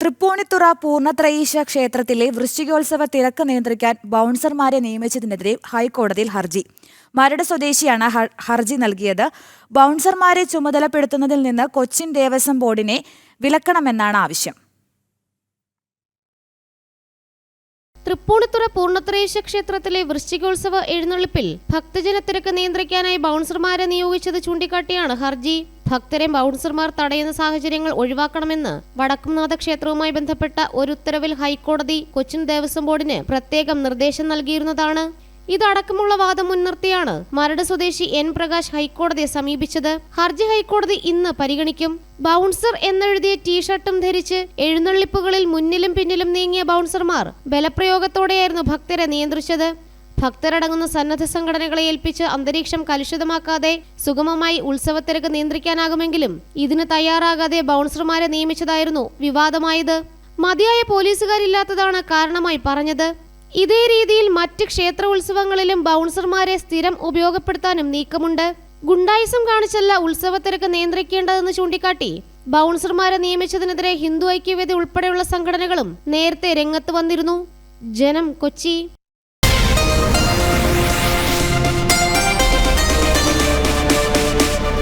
തൃപ്പൂണിത്തുറ പൂർണത്രയീശ ക്ഷേത്രത്തിലെ വൃശ്ചികോത്സവ തിരക്ക് നിയന്ത്രിക്കാൻ ബൗൺസർമാരെ നിയമിച്ചതിനെതിരെ ഹൈക്കോടതിയിൽ ഹർജി. മരട് സ്വദേശിയാണ് ഹർജി നൽകിയത്. ബൗൺസർമാരെ ചുമതലപ്പെടുത്തുന്നതിൽ നിന്ന് കൊച്ചിൻ ദേവസ്വം ബോർഡിനെ വിലക്കണമെന്നാണ് ആവശ്യം. തൃപ്പൂണിത്തുറ പൂർണത്രയീശ ക്ഷേത്രത്തിലെ വൃശ്ചികോത്സവ എഴുന്നള്ളിപ്പിൽ ഭക്തജനത്തിരക്ക് നിയന്ത്രിക്കാനായി ബൗൺസർമാരെ നിയോഗിച്ചത് ചൂണ്ടിക്കാട്ടിയാണ് ഹർജി. ഭക്തരെ ബൗൺസർമാർ തടയുന്ന സാഹചര്യങ്ങൾ ഒഴിവാക്കണമെന്ന് വടക്കുംനാഥ ക്ഷേത്രവുമായി ബന്ധപ്പെട്ട ഒരു ഉത്തരവിൽ ഹൈക്കോടതി കൊച്ചിൻ ദേവസ്വം ബോർഡിന് പ്രത്യേകം നിർദ്ദേശം നൽകിയിരുന്നതാണ്. ഇതടക്കമുള്ള വാദം മുൻനിർത്തിയാണ് മരട് സ്വദേശി എൻ പ്രകാശ് ഹൈക്കോടതിയെ സമീപിച്ചത്. ഹർജി ഹൈക്കോടതി ഇന്ന് പരിഗണിക്കും. ബൗൺസർ എന്നെഴുതിയ ടീഷർട്ടും ധരിച്ച് എഴുന്നള്ളിപ്പുകളിൽ മുന്നിലും പിന്നിലും നീങ്ങിയ ബൗൺസർമാർ ബലപ്രയോഗത്തോടെയായിരുന്നു ഭക്തരെ നിയന്ത്രിച്ചത്. ഭക്തരടങ്ങുന്ന സന്നദ്ധ സംഘടനകളെ ഏൽപ്പിച്ച് അന്തരീക്ഷം കലുഷിതമാക്കാതെ സുഗമമായി ഉത്സവത്തിരക്ക് നിയന്ത്രിക്കാനാകുമെങ്കിലും ഇതിന് തയ്യാറാകാതെ ബൗൺസർമാരെ നിയമിച്ചതായിരുന്നു വിവാദമായത്. മതിയായ പോലീസുകാരില്ലാത്തതാണ് കാരണമായി പറഞ്ഞത്. ഇതേ രീതിയിൽ മറ്റ് ക്ഷേത്ര ഉത്സവങ്ങളിലും ബൗൺസർമാരെ സ്ഥിരം ഉപയോഗപ്പെടുത്താനും നീക്കമുണ്ട്. ഗുണ്ടായിസം കാണിച്ചല്ല ഉത്സവത്തിരക്ക് നിയന്ത്രിക്കേണ്ടതെന്ന് ചൂണ്ടിക്കാട്ടി ബൗൺസർമാരെ നിയമിച്ചതിനെതിരെ ഹിന്ദു ഐക്യവേദി ഉൾപ്പെടെയുള്ള സംഘടനകളും നേരത്തെ രംഗത്ത് വന്നിരുന്നു. ജനം കൊച്ചി